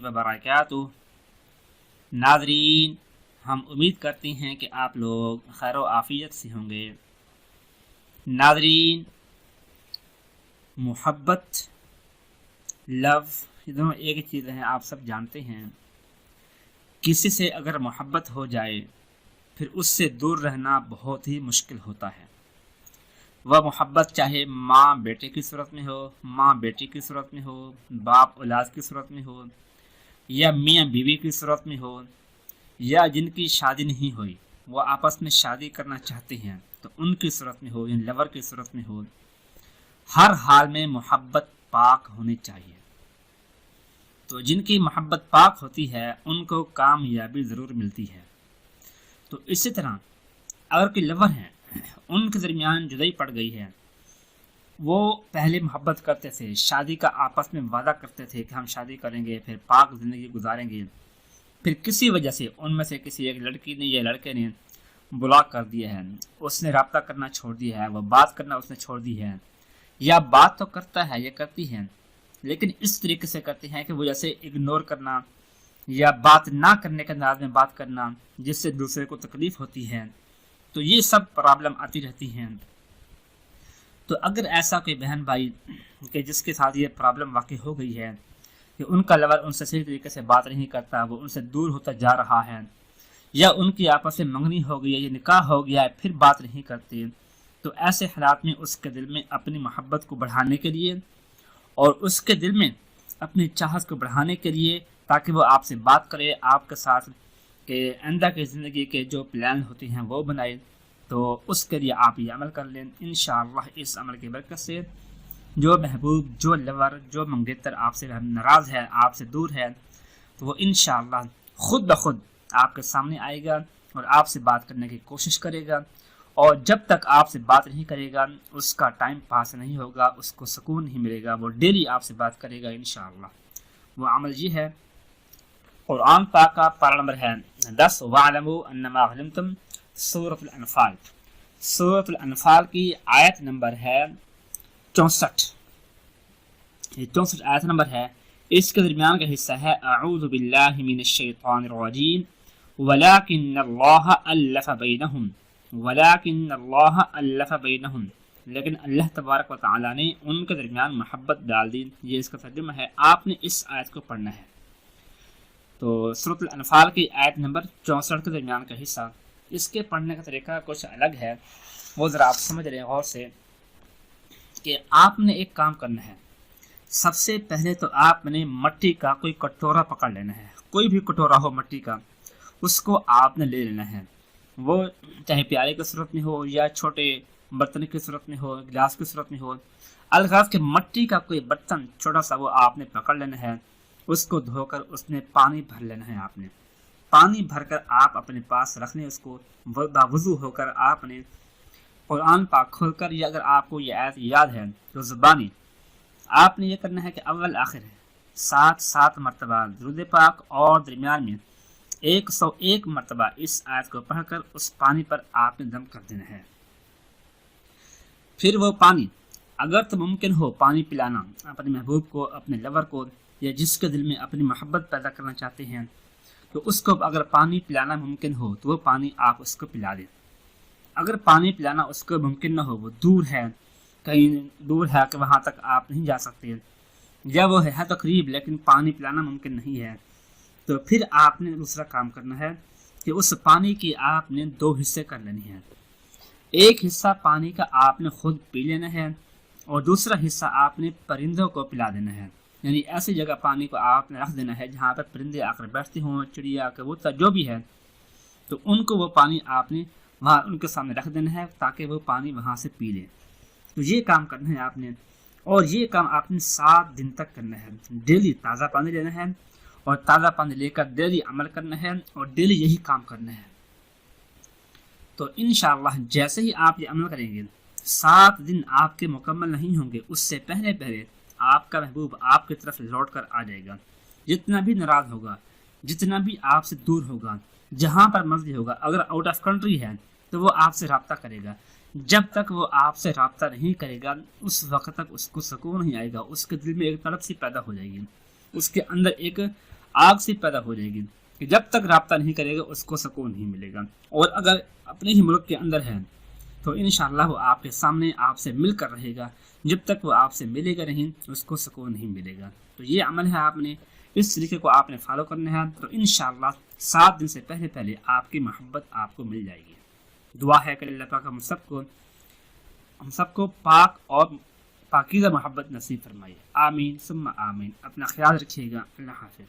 वबरकातुह नाजरीन हम उम्मीद करते हैं कि आप लोग खैर आफ़ियत से होंगे नाजरीन मोहब्बत लव ये दोनों एक ही चीज़ हैं आप सब जानते हैं किसी से अगर मोहब्बत हो जाए फिर उससे दूर रहना बहुत ही मुश्किल होता है। वह मोहब्बत चाहे माँ बेटे की सूरत में हो, माँ बेटी की सूरत में हो, बाप औलाद की सूरत में हो, या मियाँ बीवी की सूरत में हो, या जिनकी शादी नहीं हुई वो आपस में शादी करना चाहते हैं तो उनकी सूरत में हो या लवर की सूरत में हो, हर हाल में मोहब्बत पाक होनी चाहिए। तो जिनकी मोहब्बत पाक होती है, उनको कामयाबी ज़रूर मिलती है। तो इसी तरह, अगर कोई लवर हैं, उनके दरमियान जुदाई पड़ गई है। वो पहले मोहब्बत करते थे, शादी का आपस में वादा करते थे कि हम शादी करेंगे, फिर पाक ज़िंदगी गुजारेंगे। फिर किसी वजह से, उनमें से किसी एक लड़की ने या लड़के ने ब्लॉक कर दिया है। उसने रबता करना छोड़ दिया है, वह बात करना उसने छोड़ दी है। या बात तो करता है, या करती है, लेकिन इस तरीके से करते हैं कि वो जैसे इग्नोर करना या बात ना करने के अंदाज में बात करना जिससे दूसरे को तकलीफ़ होती है तो ये सब प्रॉब्लम आती रहती हैं। तो अगर ऐसा कोई बहन भाई कि जिसके साथ ये प्रॉब्लम वाकई हो गई है, कि उनका लवर उनसे सही तरीके से बात नहीं करता, वो उनसे दूर होता जा रहा है, या उनकी आपस में मंगनी हो गई है, या निकाह हो गया है, फिर बात नहीं करती तो ऐसे हालात में उसके दिल में अपनी मोहब्बत को बढ़ाने के लिए और उसके दिल में अपनी चाहत को बढ़ाने के लिए ताकि वो आपसे बात करे, आपके साथ के आंदा की ज़िंदगी के जो प्लान होते हैं वो बनाए तो उसके लिए आप ये अमल कर लें। इन इस अमल की बरकत से जो महबूब, जो लवर, जो मंगेतर आपसे नाराज़ है, आपसे दूर है तो वो इन खुद ब खुद आपके सामने आएगा और आपसे बात करने की कोशिश करेगा। और जब तक आपसे बात नहीं करेगा, उसका टाइम पास नहीं होगा, उसको सुकून नहीं मिलेगा, वो डेली आपसे बात करेगा इन वो अमल ये है आम पाक का पारा नंबर है दस वालम सूरतल सूरतल की आयत नंबर है चौंसठ चौंसठ आयत नंबर है इसके दरमियान का हिस्सा है अऊज़ु बिल्लाहि मिनश शैतानिर रजीम वलाकिन लेकिन अल्लाह तबारक ने उनके दरमियान मोहब्बत डाल दी ये इसका तर्जुमा है आपने इस आयत को पढ़ना है तो सूरतल की आयत नंबर चौंसठ के दरमियान का हिस्सा। इसके पढ़ने का तरीका कुछ अलग है। वो ज़रा आप समझ रहे गौर से, कि आपने एक काम करना है। सबसे पहले तो आपने मट्टी का कोई कटोरा पकड़ लेना है। कोई भी कटोरा हो मट्टी का, उसको आपने ले लेना है। वो चाहे प्याले की सूरत में हो या छोटे बर्तन की सूरत में हो, गिलास की सूरत में हो अलगाज के मट्टी का कोई बर्तन, छोटा सा वो आपने पकड़ लेना है। उसको धोकर उसमें पानी भर लेना है आपने। पानी भरकर आप अपने पास रखने उसको बावजू होकर आपने कुरान पाक खोलकर, या अगर आपको ये आयत याद है तो ज़ुबानी, आपने ये करना है कि अव्वल आखिर है। सात सात मरतबा, दरुद पाक और दरमियान में एक सौ एक मरतबा इस आयत को पढ़कर उस पानी पर आपने दम कर देना है। फिर वो पानी, अगर तो मुमकिन हो पानी पिलाना, अपने महबूब को, अपने लवर को या जिसके दिल में अपनी मोहब्बत पैदा करना चाहते हैं तो उसको अगर पानी पिलाना मुमकिन हो तो वो पानी आप उसको पिला दें। अगर पानी पिलाना उसको मुमकिन ना हो, वो दूर है, कहीं दूर है कि वहाँ तक आप नहीं जा सकते। या वो है तो करीब, लेकिन पानी पिलाना मुमकिन नहीं है। तो फिर आपने दूसरा काम करना है कि उस पानी की आपने दो हिस्से कर लेने हैं। एक हिस्सा पानी का आपने खुद पी लेना है और दूसरा हिस्सा आपने परिंदों को पिला देना है। यानी ऐसी जगह पानी को आपने रख देना है जहाँ पर परिंदे आकर बैठते हों, चिड़िया कबूतर जो भी है तो उनको वो पानी आपने वहाँ उनके सामने रख देना है ताकि वो पानी वहाँ से पी लें। तो ये काम करना है आपने, और ये काम आपने सात दिन तक करना है। डेली ताज़ा पानी लेना है, और ताज़ा पानी लेकर डेली अमल करना है, और डेली यही काम करना है। तो इन जैसे ही आप ये अमल करेंगे, सात दिन आपके मुकम्मल नहीं होंगे, उससे पहले पहले आपका महबूब आपकी तरफ़ लौट कर आ जाएगा। जितना भी नाराज़ होगा, जितना भी आपसे दूर होगा, जहाँ पर मर्ज़ी होगा, अगर आउट ऑफ़ कंट्री है तो वो आपसे रबता करेगा। जब तक वो आपसे रबता नहीं करेगा, उस वक्त तक उसको सुकून नहीं आएगा, उसके दिल में एक तड़प सी पैदा हो जाएगी। उसके अंदर एक आग सी पैदा हो जाएगी कि जब तक रबता नहीं करेगा, उसको सुकून नहीं मिलेगा। और अगर अपने ही मुल्क के अंदर है तो इन वो आपके सामने आपसे मिलकर रहेगा। जब तक वो आपसे मिलेगा नहीं, उसको सुकून नहीं मिलेगा। तो ये अमल है आपने। इस तरीके को आपने फॉलो करना है। तो इन सात दिन से पहले पहले आपकी मोहब्बत आपको मिल जाएगी। दुआ है कि हम सबको हम सबको पाक और पाकिज़ा मोहब्बत नसीब फरमाइए आमीन, सुम्मा आमीन। अपना ख्याल रखिएगा। अल्लाह हाफिज़।